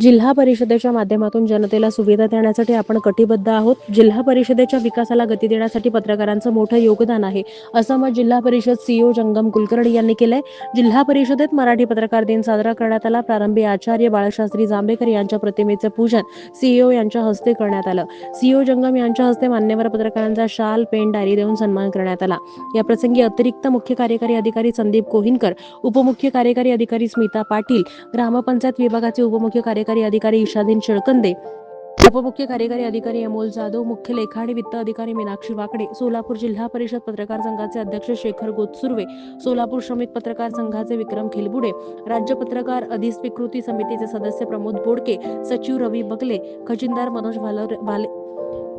जिल्हा परिषदेच्या माध्यमातून जनतेला सुविधा देण्यासाठी आपण कटिबद्ध आहोत. जिल्हा परिषदेच्या विकासाला गती देण्यासाठी पत्रकारांचं मोठं योगदान आहे असं मत जिल्हा परिषद सीईओ जंगम कुलकर्णी यांनी केलंय. जिल्हा परिषदेत मराठी पत्रकार दिन साजरा करण्यात आला. प्रारंभी आचार्य बाळशास्त्री जांभेकर यांच्या प्रतिमेचं पूजन सीईओ यांच्या हस्ते करण्यात आलं. सीईओ जंगम यांच्या हस्ते मान्यवर पत्रकारांचा शाल पेन डायरी देऊन सन्मान करण्यात आला. या प्रसंगी अतिरिक्त मुख्य कार्यकारी अधिकारी संदीप कोहिनकर उपमुख्य कार्यकारी अधिकारी स्मिता पाटील ग्रामपंचायत विभागाचे उपमुख्य कार्यकारी कार्यकारी अधिकारी ईशादीन शेळकंदे उपमुख्य कार्यकारी अधिकारी अमोल जाधव मुख्य लेखा आणि वित्त अधिकारी मीनाक्षी वाकडे सोलापूर जिल्हा परिषद पत्रकार संघाचे अध्यक्ष शेखर गोतसुर्वे सोलापूर श्रमिक पत्रकार संघाचे विक्रम खेलबुडे राज्य पत्रकार अधिस्वीकृती समितीचे सदस्य प्रमोद बोडके सचिव रवी बगले खजिनदार मनोज भालर भाले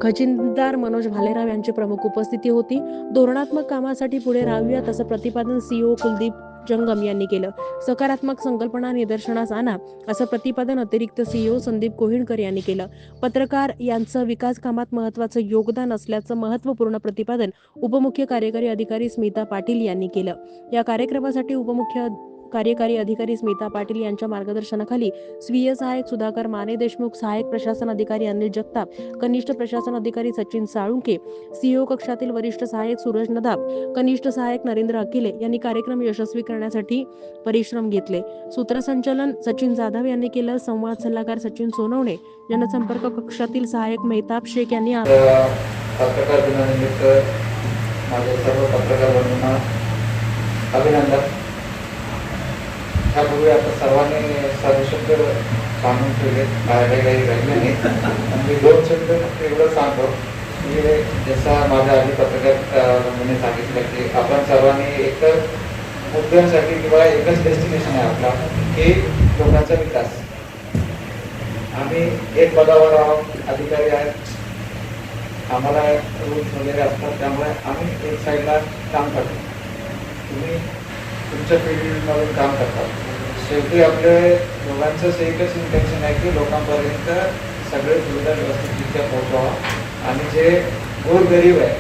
खजिनदार मनोज भालेराव यांची प्रमुख उपस्थिती होती. धोरणात्मक कामासाठी पुढे राहूयात असं प्रतिपादन सीओ कुलदीप जंगम यांनी केलं. सकारात्मक संकल्पना निदर्शनास आणा असं प्रतिपादन अतिरिक्त सीईओ संदीप कोहिणकर यांनी केलं. पत्रकार यांचं विकास कामात महत्वाचं योगदान असल्याचं महत्त्वपूर्ण प्रतिपादन उपमुख्य कार्यकारी अधिकारी स्मिता पाटील यांनी केलं. या कार्यक्रमासाठी उपमुख्य कार्यकारी अधिकारी स्मिता पाटील यांच्या मार्गदर्शनाखाली स्वीय सहायक सुधाकर माने देशमुख सहाय्यक प्रशासन अधिकारी अनिल जगताप कनिष्ठ प्रशासन अधिकारी सचिन साळुंके सीओ कक्षातील वरिष्ठ सहाय्यक सूरज नदाब कनिष्ठ सहाय्यक नरेंद्र अकिले यांनी कार्यक्रम यशस्वी करण्यासाठी परिश्रम घेतले. सूत्रसंचालन सचिन जाधव यांनी केलं. संवाद सल्लागार सचिन सोनवणे जनसंपर्क कक्षातील सहाय्यक मेहताब शेख यांनी पत्रकार दिनानिमित्त माझ्या सर्व पत्रकार बंधूंना अभिनंदन. त्यापूर्वी आता सर्वांनी साधे शब्द सांगून ठेवले. काय काही काही राहिले नाही. मी दोन शब्द फक्त एवढं सांगतो. म्हणजे की जसा माझ्या आधी पत्रकार सांगितलं की आपण सर्वांनी एक मुद्द्यांसाठी किंवा एकच डेस्टिनेशन आहे आपला की लोकांचा विकास. आम्ही एक पदावर आहोत अधिकारी आहेत. आम्हाला रूल्स वगैरे असतात त्यामुळे आम्ही एक साईडला काम करतो. तुम्ही तुमच्या फील्डमधून काम करतात. शेवटी आपले दोघांचंच एकच इंटेन्शन आहे की लोकांपर्यंत सगळे सुविधा व्यवस्थितरित्या पोहोचवा. आणि जे गोरगरीब आहे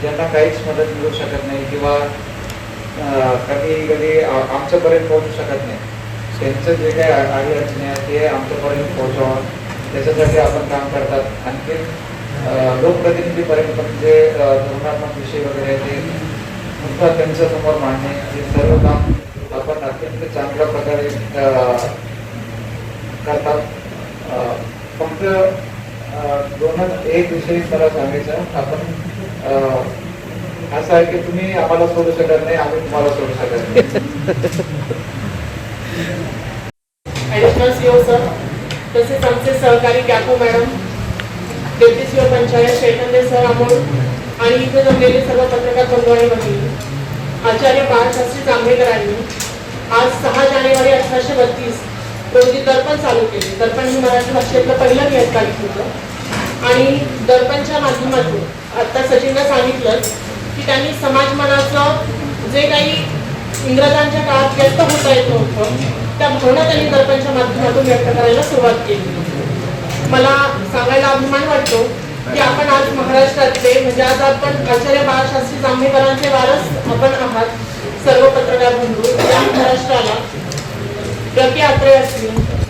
ज्यांना काहीच मदत मिळू शकत नाही किंवा कधी कधी आमच्यापर्यंत पोहोचू शकत नाही त्यांचं जे काही आ- अडचणी आहेत ते आमच्यापर्यंत पोहोचवा. त्याच्यासाठी आपण काम करतात. आणखी लोकप्रतिनिधीपर्यंत पण जे धोरणात्मक विषय वगैरे आहेत ते मुद्दा त्यांच्यासमोर मांडणे हे सर्व काम आपण अत्यंत चांगल्या प्रकारे करतात. फक्त दोनच एक विषय मला सांगायचा. आपण असं आहे की तुम्ही आम्हाला सोडू शकत नाही आम्ही तुम्हाला सोडू शकत नाही. ॲडिशनल सीओ सर तसेच आमचे सहकारी कॅपो madam deputy CO panchayat Shetande sir Amol आणि इथे जमलेले सर्व पत्रकार बंधू आणि भगिनी आचार्य बाळशास्त्री जांभेकरांनी आज सहा जानेवारी अठराशे बत्तीस रोजी दर्पण चालू केले. दर्पण हे मराठी भाषेतलं पहिलं नियतकालिक होतं. आणि दर्पणच्या माध्यमातून आता सचिननं सांगितलं की त्यांनी समाजमनाचं जे काही इंग्रजांच्या काळात व्यक्त होता येत नव्हतं त्या भावना त्यांनी दर्पणच्या माध्यमातून व्यक्त करायला सुरुवात केली. मला सांगायला अभिमान वाटतो की आपण आज महाराष्ट्रातले म्हणजे आज आपण आचार्य बाळशास्त्री जांभेकरांचे वारस आपण आहात सर्व पत्रकार बंधू या महाराष्ट्राला प्रति यात्रे असतील.